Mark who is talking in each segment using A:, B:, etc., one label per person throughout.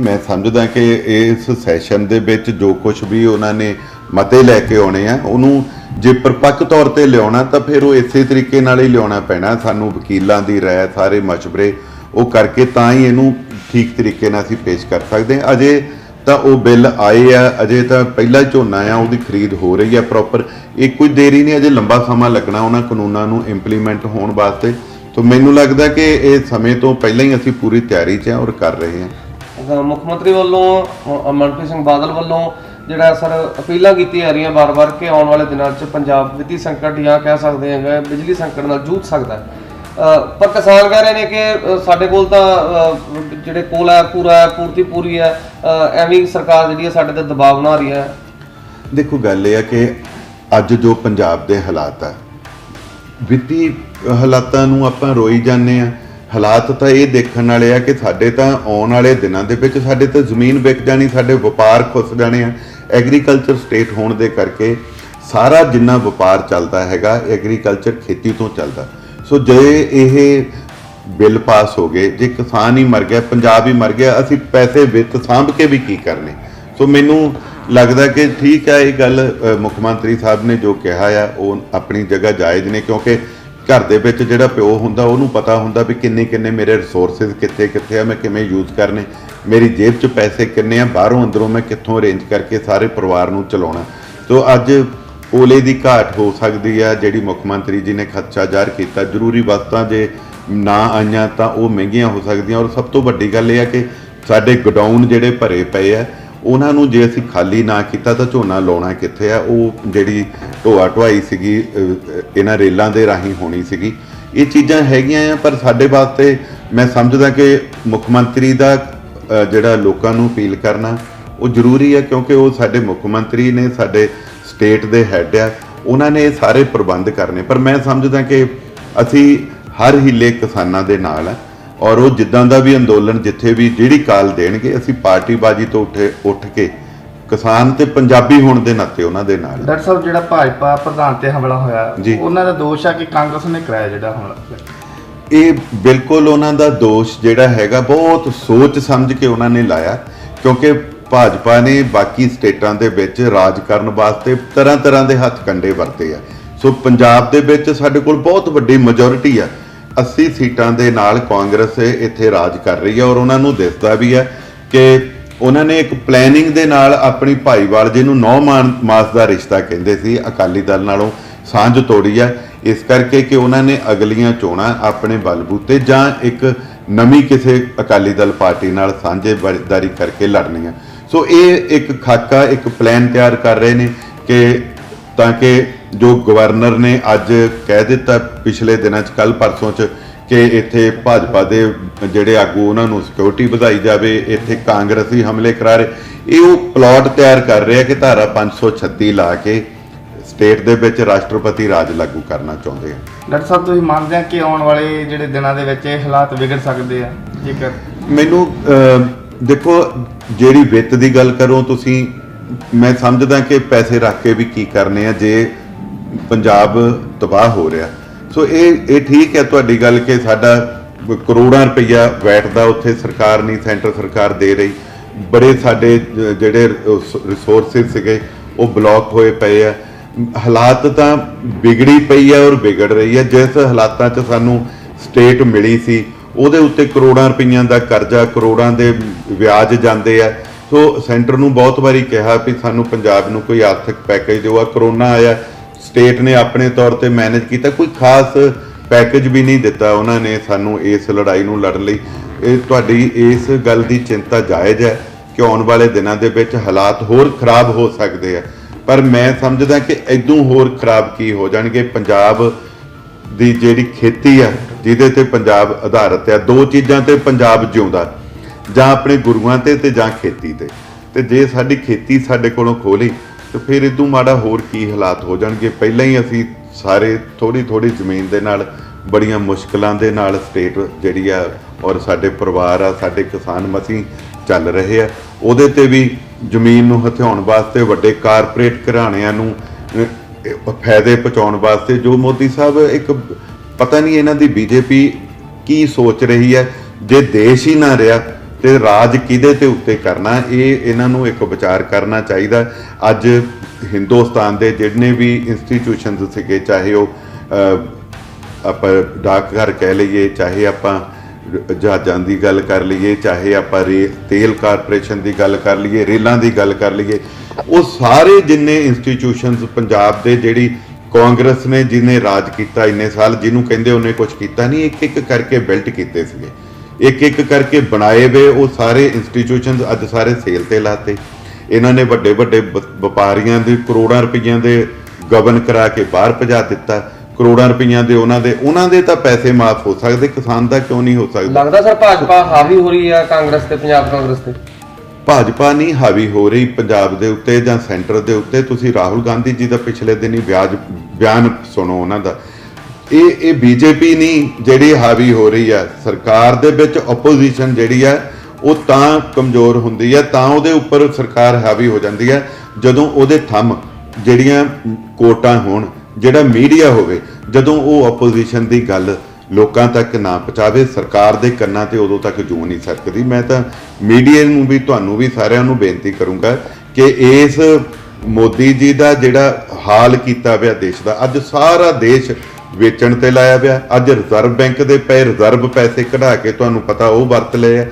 A: ਮੈਂ ਸਮਝਦਾ ਕਿ ਇਸ ਸੈਸ਼ਨ ਦੇ ਵਿੱਚ ਜੋ ਕੁਝ ਵੀ ਉਹਨਾਂ ਨੇ ਮਤੇ ਲੈ ਕੇ ਆਉਣੇ ਆ, ਉਹਨੂੰ ਜੇ ਪਰਪੱਕ ਤੌਰ ਤੇ ਲਿਆਉਣਾ ਤਾਂ ਫਿਰ ਉਹ ਇਸੇ ਤਰੀਕੇ ਨਾਲ ਹੀ ਲਿਆਉਣਾ ਪੈਣਾ। ਸਾਨੂੰ ਵਕੀਲਾਂ ਦੀ ਰਾਏ, ਸਾਰੇ ਮਸ਼ਵਰੇ, ਉਹ ਕਰਕੇ ਤਾਂ ਹੀ ਇਹਨੂੰ ਠੀਕ ਤਰੀਕੇ ਨਾਲ ਅਸੀਂ ਪੇਸ਼ ਕਰ ਸਕਦੇ ਹਾਂ। ਅਜੇ ਤਾਂ ਉਹ ਬਿੱਲ ਆਏ ਆ, ਅਜੇ ਤਾਂ ਪਹਿਲਾ ਝੋਨਾ ਆ, ਉਹਦੀ ਖਰੀਦ ਹੋ ਰਹੀ ਆ ਪ੍ਰੋਪਰ। ਇਹ ਕੋਈ ਦੇਰੀ ਨਹੀਂ, ਅਜੇ ਲੰਬਾ ਸਮਾਂ ਲੱਗਣਾ ਉਹਨਾਂ ਕਾਨੂੰਨਾਂ ਨੂੰ ਇੰਪਲੀਮੈਂਟ ਹੋਣ ਵਾਸਤੇ। ਤਾਂ ਮੈਨੂੰ ਲੱਗਦਾ ਕਿ ਇਹ ਸਮੇਂ ਤੋਂ ਪਹਿਲਾਂ ਹੀ ਅਸੀਂ ਪੂਰੀ ਤਿਆਰੀ 'ਚ ਹਾਂ ਔਰ ਕਰ ਰਹੇ ਹਾਂ।
B: ਅਹ ਮੁੱਖ ਮੰਤਰੀ ਵੱਲੋਂ ਅਹ ਮਨਪ੍ਰੀਤ ਸਿੰਘ ਬਾਦਲ ਵੱਲੋਂ ਜਿਹੜਾ ਸਰ ਅਪੀਲਾਂ ਕੀਤੀਆਂ ਜਾ ਰਹੀਆਂ ਵਾਰ-ਵਾਰ ਕਿ ਆਉਣ ਵਾਲੇ ਦਿਨਾਂ 'ਚ ਪੰਜਾਬ ਵਿੱਤੀ ਸੰਕਟ ਜਾਂ ਕਹਿ ਸਕਦੇ ਹਾਂ ਬਿਜਲੀ ਸੰਕਟ ਨਾਲ ਜੂਝ ਸਕਦਾ ਹੈ। ਅਹ ਪਰ ਕਿਸਾਨ ਕਹਿ ਰਹੇ ਨੇ ਕਿ ਅਹ ਸਾਡੇ ਕੋਲ ਤਾਂ ਅਹ, ਜਿਹੜੇ ਕੋਲ ਹੈ ਪੂਰਾ ਹੈ ਪੂਰਤੀ ਪੂਰੀ ਹੈ ਅਹ ਐਵੇਂ ਹੀ ਸਰਕਾਰ ਜਿਹੜੀ ਹੈ ਸਾਡੇ ਤੇ ਦਬਾਅ ਬਣਾ ਰਹੀ ਹੈ।
A: ਦੇਖੋ ਗੱਲ ਇਹ ਹੈ ਕਿ ਅੱਜ ਜੋ ਪੰਜਾਬ ਦੇ ਹਾਲਾਤ ਆ ਵਿੱਤੀ ਹਾਲਾਤਾਂ ਨੂੰ ਆਪਾਂ ਰੋਈ ਜਾਂਦੇ ਆ। ਹਾਲਾਤ ਤਾਂ ਇਹ ਦੇਖਣ ਵਾਲੇ ਆ ਕਿ ਸਾਡੇ ਤਾਂ ਆਉਣ ਵਾਲੇ ਦਿਨਾਂ ਦੇ ਵਿੱਚ ਸਾਡੇ ਤਾਂ ਜ਼ਮੀਨ ਵਿਕ ਜਾਣੀ, ਸਾਡੇ ਵਪਾਰ ਖੁੱਸ ਜਾਣੇ ਆ। ਐਗਰੀਕਲਚਰ ਸਟੇਟ ਹੋਣ ਦੇ ਕਰਕੇ ਸਾਰਾ ਜਿੰਨਾ ਵਪਾਰ ਚੱਲਦਾ ਹੈਗਾ ਐਗਰੀਕਲਚਰ ਖੇਤੀ ਤੋਂ ਚੱਲਦਾ। ਸੋ ਜੇ ਇਹ ਬਿੱਲ ਪਾਸ ਹੋ ਗਏ, ਜੇ ਕਿਸਾਨ ਹੀ ਮਰ ਗਿਆ, ਪੰਜਾਬ ਹੀ ਮਰ ਗਿਆ, ਅਸੀਂ ਪੈਸੇ ਵਿੱਤ ਸਾਂਭ ਕੇ ਵੀ ਕੀ ਕਰਨੇ? ਸੋ ਮੈਨੂੰ ਲੱਗਦਾ ਕਿ ਠੀਕ ਹੈ ਇਹ ਗੱਲ ਮੁੱਖ ਮੰਤਰੀ ਸਾਹਿਬ ਨੇ ਜੋ ਕਿਹਾ ਆ, ਉਹ ਆਪਣੀ ਜਗ੍ਹਾ ਜਾਇਜ਼ ਨੇ, ਕਿਉਂਕਿ ਘਰ ਦੇ ਵਿੱਚ ਜਿਹੜਾ ਪਿਓ ਹੁੰਦਾ, ਉਹਨੂੰ ਪਤਾ ਹੁੰਦਾ ਵੀ ਕਿੰਨੇ ਕਿੰਨੇ ਮੇਰੇ ਰਿਸੋਰਸਸ ਕਿੱਥੇ ਕਿੱਥੇ ਆ, ਮੈਂ ਕਿਵੇਂ ਯੂਜ਼ ਕਰਨੇ, ਮੇਰੀ ਜੇਬ 'ਚ ਪੈਸੇ ਕਿੰਨੇ ਆ, ਬਾਹਰੋਂ ਅੰਦਰੋਂ ਮੈਂ ਕਿੱਥੋਂ ਅਰੇਂਜ ਕਰਕੇ ਸਾਰੇ ਪਰਿਵਾਰ ਨੂੰ ਚਲਾਉਣਾ। ਸੋ ਅੱਜ ਓਲੇ ਦੀ ਘਾਟ ਹੋ ਸਕਦੀ ਆ, ਜਿਹੜੀ ਮੁੱਖ ਮੰਤਰੀ ਜੀ ਨੇ ਖਰਚਾ ਜ਼ਾਹਰ ਕੀਤਾ, ਜ਼ਰੂਰੀ ਵਸਤਾਂ ਜੇ ਨਾ ਆਈਆਂ ਤਾਂ ਉਹ ਮਹਿੰਗੀਆਂ ਹੋ ਸਕਦੀਆਂ। ਔਰ ਸਭ ਤੋਂ ਵੱਡੀ ਗੱਲ ਇਹ ਆ ਕਿ ਸਾਡੇ ਗਡਾਊਨ ਜਿਹੜੇ ਭਰੇ ਪਏ ਆ ਉਹਨਾਂ ਨੂੰ ਜੇ ਅਸੀਂ ਖਾਲੀ ਨਾ ਕੀਤਾ ਤਾਂ ਝੋਨਾ ਲਾਉਣਾ ਕਿੱਥੇ ਆ? ਉਹ ਜਿਹੜੀ ਢੋਆ ਢੁਆਈ ਸੀਗੀ ਇਹਨਾਂ ਰੇਲਾਂ ਦੇ ਰਾਹੀਂ ਹੋਣੀ ਸੀਗੀ। ਇਹ ਚੀਜ਼ਾਂ ਹੈਗੀਆਂ ਆ, ਪਰ ਸਾਡੇ ਵਾਸਤੇ ਮੈਂ ਸਮਝਦਾ ਕਿ ਮੁੱਖ ਮੰਤਰੀ ਦਾ ਜਿਹੜਾ ਲੋਕਾਂ ਨੂੰ ਅਪੀਲ ਕਰਨਾ, ਉਹ ਜ਼ਰੂਰੀ ਹੈ ਕਿਉਂਕਿ ਉਹ ਸਾਡੇ ਮੁੱਖ ਮੰਤਰੀ ਨੇ, ਸਾਡੇ ਸਟੇਟ ਦੇ ਹੈੱਡ ਆ, ਉਹਨਾਂ ਨੇ ਇਹ ਸਾਰੇ ਪ੍ਰਬੰਧ ਕਰਨੇ। ਪਰ ਮੈਂ ਸਮਝਦਾ ਕਿ ਅਸੀਂ ਹਰ ਹਿੱਲੇ ਕਿਸਾਨਾਂ ਦੇ ਨਾਲ ਆ। ਔਰ ਉਹ ਜਿੱਦਾਂ ਦਾ ਵੀ ਅੰਦੋਲਨ ਜਿੱਥੇ ਵੀ ਜਿਹੜੀ ਕਾਲ ਦੇਣਗੇ ਅਸੀਂ ਪਾਰਟੀਬਾਜ਼ੀ ਤੋਂ ਉੱਠੇ ਉੱਠ ਕੇ ਕਿਸਾਨ ਤੇ ਪੰਜਾਬੀ ਹੋਣ ਦੇ ਨਾਤੇ ਉਹਨਾਂ ਦੇ ਨਾਲ।
C: ਡਾਕਟਰ ਸਾਹਿਬ ਜਿਹੜਾ ਭਾਜਪਾ ਪ੍ਰਧਾਨ ਤੇ ਹਮਲਾ ਹੋਇਆ। ਉਹਨਾਂ ਦਾ ਦੋਸ਼ ਆ ਕਿ ਕਾਂਗਰਸ ਨੇ ਕਰਾਇਆ ਜਿਹੜਾ ਹਮਲਾ
A: ਇਹ ਬਿਲਕੁਲ ਉਹਨਾਂ ਦਾ ਦੋਸ਼ ਜਿਹੜਾ ਹੈਗਾ ਬਹੁਤ ਸੋਚ ਸਮਝ ਕੇ ਉਹਨਾਂ ਨੇ ਲਾਇਆ ਕਿਉਂਕਿ ਭਾਜਪਾ ਨੇ ਬਾਕੀ ਸਟੇਟਾਂ ਦੇ ਵਿੱਚ ਰਾਜ ਕਰਨ ਵਾਸਤੇ ਤਰ੍ਹਾਂ ਤਰ੍ਹਾਂ ਦੇ ਹੱਥ ਕੰਡੇ ਵਰਤੇ ਆ ਸੋ ਪੰਜਾਬ ਦੇ ਵਿੱਚ ਸਾਡੇ ਕੋਲ ਬਹੁਤ ਵੱਡੀ ਮੈਜੋਰਿਟੀ ਆ 80 ਸੀਟਾਂ ਦੇ ਨਾਲ ਕਾਂਗਰਸ ਇੱਥੇ ਰਾਜ ਕਰ ਰਹੀ ਹੈ ਔਰ ਉਹਨਾਂ ਨੂੰ ਦਿਸਦਾ ਵੀ ਹੈ ਕਿ ਉਹਨਾਂ ਨੇ ਇੱਕ ਪਲੈਨਿੰਗ ਦੇ ਨਾਲ ਆਪਣੀ ਭਾਈਵਾਲ, ਜਿਹਨੂੰ ਨੌ ਮਾਸ ਦਾ ਰਿਸ਼ਤਾ ਕਹਿੰਦੇ ਸੀ, ਅਕਾਲੀ ਦਲ ਨਾਲੋਂ ਸਾਂਝ ਤੋੜੀ ਹੈ। ਇਸ ਕਰਕੇ ਕਿ ਉਹਨਾਂ ਨੇ ਅਗਲੀਆਂ ਚੋਣਾਂ ਆਪਣੇ ਬਲਬੂਤੇ ਜਾਂ ਇੱਕ ਨਵੀਂ ਕਿਸੇ ਅਕਾਲੀ ਦਲ ਪਾਰਟੀ ਨਾਲ ਸਾਂਝੇਦਾਰੀ ਕਰਕੇ ਲੜਨੀਆਂ। ਸੋ ਇਹ ਇੱਕ ਖਾਕਾ, ਇੱਕ ਪਲਾਨ ਤਿਆਰ ਕਰ ਰਹੇ ਨੇ ਕਿ ਤਾਂ ਕਿ ਜੋ ਗਵਰਨਰ ਨੇ ਅੱਜ ਕਹਿ ਦਿੱਤਾ ਪਿਛਲੇ ਦਿਨਾਂ 'ਚ ਕੱਲ ਪਰਸੋਂ 'ਚ ਕਿ ਇੱਥੇ ਭਾਜਪਾ ਦੇ ਜਿਹੜੇ ਆਗੂ ਉਹਨਾਂ ਨੂੰ ਸਿਕਿਉਰਿਟੀ ਵਧਾਈ ਜਾਵੇ ਇੱਥੇ ਕਾਂਗਰਸੀ ਹਮਲੇ ਕਰਾ ਰਹੇ। ਇਹ ਉਹ ਪਲਾਟ ਤਿਆਰ ਕਰ ਰਿਹਾ ਕਿ ਧਾਰਾ 536 ਲਾ ਕੇ ਸਟੇਟ ਦੇ ਵਿੱਚ ਰਾਸ਼ਟਰਪਤੀ ਰਾਜ ਲਾਗੂ ਕਰਨਾ ਚਾਹੁੰਦੇ ਆ।
C: ਡਾਕਟਰ ਸਾਹਿਬ ਤੁਸੀਂ ਮੰਨਦੇ ਆ ਕਿ ਆਉਣ ਵਾਲੇ ਜਿਹੜੇ ਦਿਨਾਂ ਦੇ ਵਿੱਚ ਇਹ ਹਾਲਾਤ ਵਿਗੜ ਸਕਦੇ ਆ? ਜੇਕਰ
A: ਮੈਨੂੰ ਦੇਖੋ ਜਿਹੜੀ ਵਿੱਤ ਦੀ ਗੱਲ ਕਰੋ ਤੁਸੀਂ ਮੈਂ ਸਮਝਦਾ ਕਿ ਪੈਸੇ ਰੱਖ ਕੇ ਵੀ ਕੀ ਕਰਨੇ ਆ ਜੇ ਪੰਜਾਬ ਤਬਾਹ ਹੋ ਰਿਹਾ। ਸੋ ਇਹ ਇਹ ਠੀਕ ਹੈ ਤੁਹਾਡੀ ਗੱਲ ਕਿ ਸਾਡਾ ਕਰੋੜਾਂ ਰੁਪਈਆ ਵੈਟ ਉੱਥੇ, ਸਰਕਾਰ ਨਹੀਂ, ਸੈਂਟਰ ਸਰਕਾਰ ਦੇ ਰਹੀ। ਬੜੇ ਸਾਡੇ ਜਿਹੜੇ ਰਿਸੋਰਸਸ ਸੀਗੇ, ਉਹ ਬਲੌਕ ਹੋਏ ਪਏ ਆ। ਹਾਲਾਤ ਤਾਂ ਵਿਗੜੀ ਪਈ ਹੈ ਔਰ ਵਿਗੜ ਰਹੀ ਹੈ ਜਿਸ ਹਾਲਾਤਾਂ 'ਚ ਸਾਨੂੰ ਸਟੇਟ ਮਿਲੀ ਸੀ, ਉਹਦੇ ਉੱਤੇ ਕਰੋੜਾਂ ਰੁਪਈਆਂ ਦਾ ਕਰਜ਼ਾ, ਕਰੋੜਾਂ ਦੇ ਵਿਆਜ ਜਾਂਦੇ ਆ। ਸੋ ਸੈਂਟਰ ਨੂੰ ਬਹੁਤ ਵਾਰੀ ਕਿਹਾ ਵੀ ਸਾਨੂੰ ਪੰਜਾਬ ਨੂੰ ਕੋਈ ਆਰਥਿਕ ਪੈਕੇਜ ਦਿਓ। ਆ ਕਰੋਨਾ ਆਇਆ ਸਟੇਟ ਨੇ ਆਪਣੇ ਤੌਰ ਤੇ ਮੈਨੇਜ ਕੀਤਾ, ਕੋਈ ਖਾਸ ਪੈਕੇਜ ਵੀ ਨਹੀਂ ਦਿੱਤਾ ਉਹਨਾਂ ਨੇ ਸਾਨੂੰ ਇਸ ਲੜਾਈ ਨੂੰ ਲੜਨ ਲਈ। ਇਹ ਤੁਹਾਡੀ ਇਸ ਗੱਲ ਦੀ ਚਿੰਤਾ ਜਾਇਜ਼ ਹੈ ਕਿ ਆਉਣ ਵਾਲੇ ਦਿਨਾਂ ਦੇ ਵਿੱਚ ਹਾਲਾਤ ਹੋਰ ਖਰਾਬ ਹੋ ਸਕਦੇ ਆ। ਪਰ ਮੈਂ ਸਮਝਦਾ ਕਿ ਇਦੋਂ ਹੋਰ ਖਰਾਬ ਕੀ ਹੋ ਜਾਣਗੇ? ਪੰਜਾਬ ਦੀ ਜਿਹੜੀ ਖੇਤੀ ਆ, ਜਿਹਦੇ ਤੇ ਪੰਜਾਬ ਆਧਾਰਿਤ ਆ, ਦੋ ਚੀਜ਼ਾਂ ਤੇ ਪੰਜਾਬ ਜਿਉਂਦਾ, ਜਾਂ ਆਪਣੇ ਗੁਰੂਆਂ ਤੇ ਤੇ ਜਾਂ ਖੇਤੀ ਤੇ। ਤੇ ਜੇ ਸਾਡੀ ਖੇਤੀ ਸਾਡੇ ਕੋਲੋਂ ਖੋਲੀ ਤੇ ਫਿਰ ਇਦੋਂ ਮਾੜਾ ਹੋਰ ਕੀ ਹਾਲਾਤ ਹੋ ਜਾਣਗੇ? ਪਹਿਲਾਂ ਹੀ ਅਸੀਂ ਸਾਰੇ ਥੋੜੀ ਥੋੜੀ ਜ਼ਮੀਨ ਦੇ ਨਾਲ, ਬੜੀਆਂ ਮੁਸ਼ਕਲਾਂ ਦੇ ਨਾਲ ਸਟੇਟ ਜਿਹੜੀ ਆ ਔਰ ਸਾਡੇ ਪਰਿਵਾਰ ਆ, ਸਾਡੇ ਕਿਸਾਨ ਮਸੀਂ ਚੱਲ ਰਹੇ ਆ। ਉਹਦੇ ਤੇ ਵੀ ਜ਼ਮੀਨ ਨੂੰ ਹਥਿਆਉਣ ਵਾਸਤੇ, ਵੱਡੇ ਕਾਰਪੋਰੇਟ ਘਰਾਣਿਆਂ ਨੂੰ ਫਾਇਦੇ ਪਹੁੰਚਾਉਣ ਵਾਸਤੇ ਜੋ ਮੋਦੀ ਸਾਹਿਬ ਇੱਕ ਪਤਾ ਨਹੀਂ ਇਹਨਾਂ ਦੀ ਬੀਜੇਪੀ ਕੀ ਸੋਚ ਰਹੀ ਹੈ। ਜੇ ਦੇਸ਼ ਹੀ ਨਾ ਰਿਹਾ ਤੇ ਰਾਜ ਕਿਹਦੇ ਤੇ ਉੱਤੇ ਕਰਨਾ, ਇਹ ਇਹਨਾਂ ਨੂੰ ਇੱਕ ਵਿਚਾਰ ਕਰਨਾ ਚਾਹੀਦਾ। ਅੱਜ ਹਿੰਦੁਸਤਾਨ ਦੇ ਜਿੰਨੇ ਵੀ ਇੰਸਟੀਟਿਊਸ਼ਨਸ ਸੀਗੇ, ਚਾਹੇ ਉਹ ਆਪਾਂ ਡਾਕਘਰ ਕਹਿ ਲਈਏ, ਚਾਹੇ ਆਪਾਂ ਜਹਾਜ਼ਾਂ ਦੀ ਗੱਲ ਕਰ ਲਈਏ, ਚਾਹੇ ਆਪਾਂ ਰੇ, ਤੇਲ ਕਾਰਪੋਰੇਸ਼ਨ ਦੀ ਗੱਲ ਕਰ ਲਈਏ, ਰੇਲਾਂ ਦੀ ਗੱਲ ਕਰ ਲਈਏ, ਉਹ ਸਾਰੇ ਜਿੰਨੇ ਇੰਸਟੀਟਿਊਸ਼ਨਸ ਪੰਜਾਬ ਦੇ ਜਿਹੜੀ ਕਾਂਗਰਸ ਨੇ, ਜਿਹਨੇ ਰਾਜ ਕੀਤਾ ਇੰਨੇ ਸਾਲ, ਜਿਹਨੂੰ ਕਹਿੰਦੇ ਉਹਨੇ ਕੁਝ ਕੀਤਾ ਨਹੀਂ ਇੱਕ ਇੱਕ ਕਰਕੇ ਬਿਲਟ ਕੀਤੇ ਸੀਗੇ। ਇੱਕ ਇੱਕ ਕਰਕੇ ਬਣਾਏ ਵੇ ਉਹ ਸਾਰੇ ਇੰਸਟੀਟਿਊਸ਼ਨਸ ਅੱਜ ਸਾਰੇ ਸੇਲ ਤੇ ਲਾਤੇ। ਇਹਨਾਂ ਨੇ ਵੱਡੇ ਵੱਡੇ ਵਪਾਰੀਆਂ ਦੇ ਕਰੋੜਾਂ ਰੁਪਈਆਂ ਦੇ ਗਵਨ ਕਰਾ ਕੇ ਬਾਹਰ ਭਜਾ ਦਿੱਤਾ। ਕਰੋੜਾਂ ਰੁਪਈਆਂ ਦੇ ਉਹਨਾਂ ਦੇ ਉਹਨਾਂ ਦੇ ਤਾਂ ਪੈਸੇ ਮਾਫ ਹੋ ਸਕਦੇ ਕਿਸਾਨ ਦਾ ਕਿਉਂ ਨਹੀਂ ਹੋ ਸਕਦਾ?
B: ਲੱਗਦਾ ਸਰ ਭਾਜਪਾ ਹਾਵੀ ਹੋ ਰਹੀ ਆ ਕਾਂਗਰਸ ਤੇ ਪੰਜਾਬ ਕਾਂਗਰਸ ਤੇ?
A: ਭਾਜਪਾ ਨਹੀਂ ਹਾਵੀ ਹੋ ਰਹੀ ਪੰਜਾਬ ਦੇ ਉੱਤੇ ਜਾਂ ਸੈਂਟਰ ਦੇ ਉੱਤੇ। ਤੁਸੀਂ ਰਾਹੁਲ ਗਾਂਧੀ ਜੀ ਦਾ ਪਿਛਲੇ ਦਿਨੀ ਵਿਆਜ ਬਿਆਨ ਸੁਣੋ ਉਹਨਾਂ ਦਾ। ਇਹ ਇਹ ਬੀਜੇਪੀ ਨਹੀਂ, ਜਿਹੜੀ ਹਾਵੀ ਹੋ ਰਹੀ ਹੈ। ਸਰਕਾਰ ਦੇ ਵਿੱਚ ਆਪੋਜੀਸ਼ਨ ਜਿਹੜੀ ਹੈ, ਉਹ ਤਾਂ ਕਮਜ਼ੋਰ ਹੁੰਦੀ ਹੈ, ਤਾਂ ਉਹਦੇ ਉੱਪਰ ਸਰਕਾਰ ਹਾਵੀ ਹੋ ਜਾਂਦੀ ਹੈ, ਜਦੋਂ ਉਹਦੇ ਥੰਮ ਜਿਹੜੀਆਂ ਕੋਟਾਂ ਹੋਣ, ਜਿਹੜਾ ਮੀਡੀਆ ਹੋਵੇ, ਜਦੋਂ ਉਹ ਆਪੋਜੀਸ਼ਨ ਦੀ ਗੱਲ ਲੋਕਾਂ ਤੱਕ ਨਾ ਪਹੁੰਚਾਵੇ, ਸਰਕਾਰ ਦੇ ਕੰਨਾਂ ਤੇ ਉਦੋਂ ਤੱਕ ਜੂ ਨਹੀਂ ਸਕਦੀ ਮੈਂ ਤਾਂ ਮੀਡੀਆ ਨੂੰ ਵੀ, ਤੁਹਾਨੂੰ ਵੀ ਸਾਰਿਆਂ ਨੂੰ ਬੇਨਤੀ ਕਰੂੰਗਾ ਕਿ ਇਸ ਮੋਦੀ ਜੀ ਦਾ ਜਿਹੜਾ ਹਾਲ ਕੀਤਾ ਪਿਆ ਦੇਸ਼ ਦਾ, ਅੱਜ ਸਾਰਾ ਦੇਸ਼ ਵੇਚਣ ਤੇ ਲਾਇਆ ਪਿਆ। ਅੱਜ ਰਿਜ਼ਰਵ ਬੈਂਕ ਦੇ ਪਏ ਰਿਜ਼ਰਵ ਪੈਸੇ ਕਢਾ ਕੇ ਤੁਹਾਨੂੰ ਪਤਾ ਉਹ ਵਰਤ ਲਏ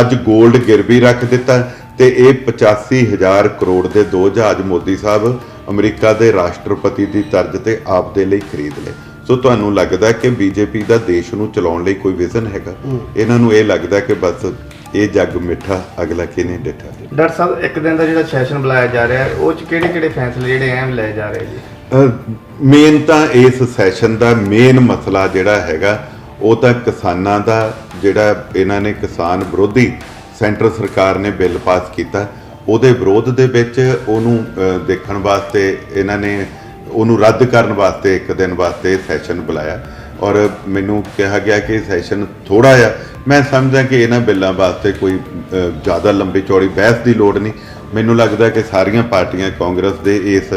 A: ਅੱਜ 골ਡ ਗਿਰਵੀ ਰੱਖ ਦਿੱਤਾ ਤੇ ਇਹ 85000 ਕਰੋੜ ਦੇ ਦੋ ਜਹਾਜ਼ ਮੋਦੀ ਸਾਹਿਬ ਅਮਰੀਕਾ ਦੇ ਰਾਸ਼ਟਰਪਤੀ ਦੀ ਤਰਜ਼ ਤੇ ਆਪ ਦੇ ਲਈ ਖਰੀਦ ਲਏ। ਸੋ ਤੁਹਾਨੂੰ ਲੱਗਦਾ ਕਿ ਬੀਜੇਪੀ ਦਾ ਦੇਸ਼ ਨੂੰ ਚਲਾਉਣ ਲਈ ਕੋਈ ਵਿਜ਼ਨ ਹੈਗਾ? ਇਹਨਾਂ ਨੂੰ ਇਹ ਲੱਗਦਾ ਕਿ ਬਸ ਇਹ ਜੱਗ ਮਿੱਠਾ ਅਗਲਾ ਕਿਨੇ ਡਿੱਠਾ?
C: ਡਾਕਟਰ ਸਾਹਿਬ ਇੱਕ ਦਿਨ ਦਾ ਜਿਹੜਾ ਸੈਸ਼ਨ ਬੁਲਾਇਆ ਜਾ ਰਿਹਾ ਹੈ ਉਹ ਚ ਕਿਹੜੇ ਕਿਹੜੇ ਫੈਸਲੇ ਜਿਹੜੇ ਅਹਿਮ ਲਏ ਜਾ ਰਹੇ ਜੀ?
A: ਮੇਨ ਤਾਂ ਇਸ ਸੈਸ਼ਨ ਦਾ ਮੇਨ ਮਸਲਾ ਜਿਹੜਾ ਹੈਗਾ, ਉਹ ਤਾਂ ਕਿਸਾਨਾਂ ਦਾ ਜਿਹੜਾ ਇਹਨਾਂ ਨੇ ਕਿਸਾਨ ਵਿਰੋਧੀ ਸੈਂਟਰ ਸਰਕਾਰ ਨੇ ਬਿੱਲ ਪਾਸ ਕੀਤਾ। ਉਹਦੇ ਵਿਰੋਧ ਦੇ ਵਿੱਚ ਉਹਨੂੰ ਦੇਖਣ ਵਾਸਤੇ ਇਹਨਾਂ ਨੇ ਉਹਨੂੰ ਰੱਦ ਕਰਨ ਵਾਸਤੇ ਇੱਕ ਦਿਨ ਵਾਸਤੇ ਸੈਸ਼ਨ ਬੁਲਾਇਆ। ਔਰ ਮੈਨੂੰ ਕਿਹਾ ਗਿਆ ਕਿ ਸੈਸ਼ਨ ਥੋੜਾ ਜਿਹਾ, ਮੈਂ ਸਮਝਦਾ ਕਿ ਇਹਨਾਂ ਬਿੱਲਾਂ ਵਾਸਤੇ ਕੋਈ ਜ਼ਿਆਦਾ ਲੰਬੀ ਚੌੜੀ ਬਹਿਸ ਦੀ ਲੋੜ ਨਹੀਂ। ਮੈਨੂੰ ਲੱਗਦਾ ਕਿ ਸਾਰੀਆਂ ਪਾਰਟੀਆਂ ਕਾਂਗਰਸ ਦੇ ਇਸ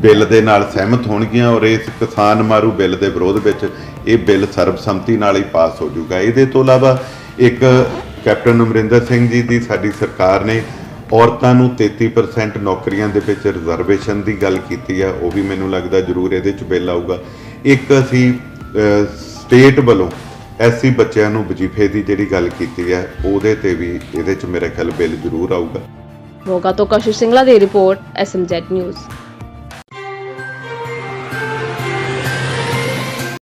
A: ਬਿੱਲ ਦੇ ਨਾਲ ਸਹਿਮਤ ਹੋਣਗੀਆਂ ਔਰ ਇਸ ਕਿਸਾਨ ਮਾਰੂ ਬਿੱਲ ਦੇ ਵਿਰੋਧ ਵਿੱਚ ਇਹ ਬਿੱਲ ਸਰਬਸੰਮਤੀ ਨਾਲ ਹੀ ਪਾਸ ਹੋ ਜਾਊਗਾ। ਇਹਦੇ ਤੋਂ ਇਲਾਵਾ ਇੱਕ ਕੈਪਟਨ ਅਮਰਿੰਦਰ ਸਿੰਘ ਜੀ ਦੀ ਸਾਡੀ ਸਰਕਾਰ ਨੇ ਔਰਤਾਂ ਨੂੰ 33% ਨੌਕਰੀਆਂ ਦੇ ਵਿੱਚ ਰਿਜ਼ਰਵੇਸ਼ਨ ਦੀ ਗੱਲ ਕੀਤੀ ਹੈ ਉਹ ਵੀ ਮੈਨੂੰ ਲੱਗਦਾ ਜ਼ਰੂਰ ਇਹਦੇ ਚ ਬਿੱਲ ਆਊਗਾ। ਇੱਕ ਅਸੀਂ ਸਟੇਟ ਵੱਲੋਂ ਐਸੀ ਬੱਚਿਆਂ ਨੂੰ ਵਜ਼ੀਫੇ ਦੀ ਜਿਹੜੀ ਗੱਲ ਕੀਤੀ ਹੈ ਉਹਦੇ ਤੇ ਵੀ ਇਹਦੇ ਚ ਮੇਰੇ ਖਿਆਲ ਬਿੱਲ ਜ਼ਰੂਰ ਆਊਗਾ।
D: ਮੋਗਾ ਤੋਂ ਕਸ਼ਿਸ਼ ਸਿੰਗਲਾ ਦੀ ਰਿਪੋਰਟ ਐਸਐਮਜ਼ੈਡ ਨਿਊਜ਼।